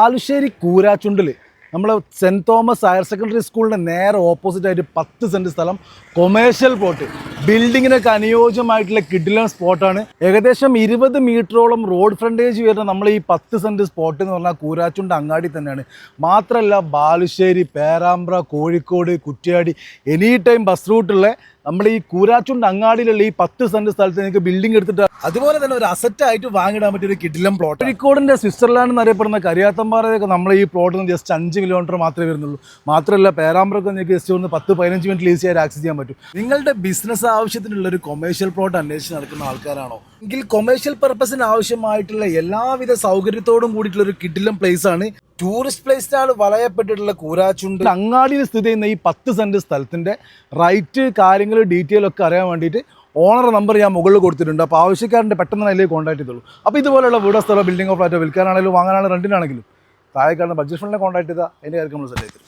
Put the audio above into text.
ആലുശ്ശേരി കൂരാച്ചുണ്ടിൽ നമ്മൾ saint Thomas higher secondary സ്കൂളിന്റെ നേരെ ഓപ്പോസിറ്റ് ആയിട്ട് പത്ത് സെന്റ് സ്ഥലം കൊമേഴ്ഷ്യൽ പ്ലോട്ട് ബിൽഡിങ്ങിനൊക്കെ അനുയോജ്യമായിട്ടുള്ള കിഡിലൻ സ്പോട്ടാണ്. ഏകദേശം ഇരുപത് മീറ്ററോളം റോഡ് ഫ്രണ്ടേജ് വരുന്ന നമ്മൾ ഈ പത്ത് സെന്റ് സ്പോട്ട് എന്ന് പറഞ്ഞാൽ കൂരാച്ചുണ്ട് അങ്ങാടി തന്നെയാണ്. മാത്രമല്ല Balussery Perambra Kozhikode Kuttiadi any time bus റൂട്ടുള്ള നമ്മൾ ഈ കൂരാച്ചുണ്ട് അങ്ങാടിയിലുള്ള ഈ പത്ത് സെന്റ് സ്ഥലത്ത് നിങ്ങൾക്ക് ബിൽഡിംഗ് എടുത്തിട്ട് അതുപോലെ തന്നെ ഒരു അസറ്റ് ആയിട്ട് വാങ്ങിടാൻ പറ്റിയ ഒരു കിടിലം പ്ലോട്ട് കോഴിക്കോടിന്റെ സ്വിറ്റ്സർലാൻഡ് എന്നറിയപ്പെടുന്ന കരിയാത്തമ്പാറയൊക്കെ നമ്മൾ ഈ പ്ലോട്ടിൽ നിന്ന് ജസ്റ്റ് അഞ്ച് കിലോമീറ്റർ മാത്രമേ വരുന്നുള്ളൂ. മാത്രമല്ല പേരാമ്പ്രൊക്കെ നിങ്ങൾക്ക് ജസ്റ്റ് ഒന്ന് പത്ത് പതിനഞ്ച് മിനിറ്റ് ഈസി ആയിട്ട് ആക്സസ് ചെയ്യാൻ പറ്റും. നിങ്ങളുടെ ബിസിനസ് ആവശ്യത്തിനുള്ള ഒരു കൊമേഴ്ഷ്യൽ പ്ലോട്ട് അന്വേഷിച്ച് നടക്കുന്ന ആൾക്കാരാണോ? എങ്കിൽ കൊമേഴ്ഷ്യൽ പർപ്പസിന് ആവശ്യമായിട്ടുള്ള എല്ലാവിധ സൗകര്യത്തോടും കൂടിയിട്ടുള്ള ഒരു കിടിലം പ്ലേസ് ആണ് ടൂറിസ്റ്റ് പ്ലേസിനാണ് വളയപ്പെട്ടിട്ടുള്ള കൂരാച്ചുണ്ട്. അങ്ങാടിയിൽ സ്ഥിതി ചെയ്യുന്ന ഈ പത്ത് സെന്റ് സ്ഥലത്തിന്റെ റൈറ്റ് കാര്യങ്ങൾ ഡീറ്റെയിൽ ഒക്കെ അറിയാൻ വേണ്ടിയിട്ട് ഓണർ നമ്പർ ഞാൻ മുകളിൽ കൊടുത്തിട്ടുണ്ട്. അപ്പോൾ ആവശ്യക്കാരന്റെ പെട്ടെന്ന് അതിലേക്ക് കോൺടാക്ട് ചെയ്തോളൂ. അപ്പോൾ ഇതുപോലുള്ള വീടോ സ്ഥലമോ ബിൽഡിംഗോ ഫ്ലാറ്റോ വിൽക്കാനാണെങ്കിലും വാങ്ങാനാണെങ്കിലും റെന്റിനാണെങ്കിലും താഴെ കാണുന്ന ബഡ്ജറ്റ് ഫണ്ടിനെ കോൺടാക്ട് ചെയ്താൽ അതിന്റെ കാര്യം നമ്മൾ ചെയ്തു.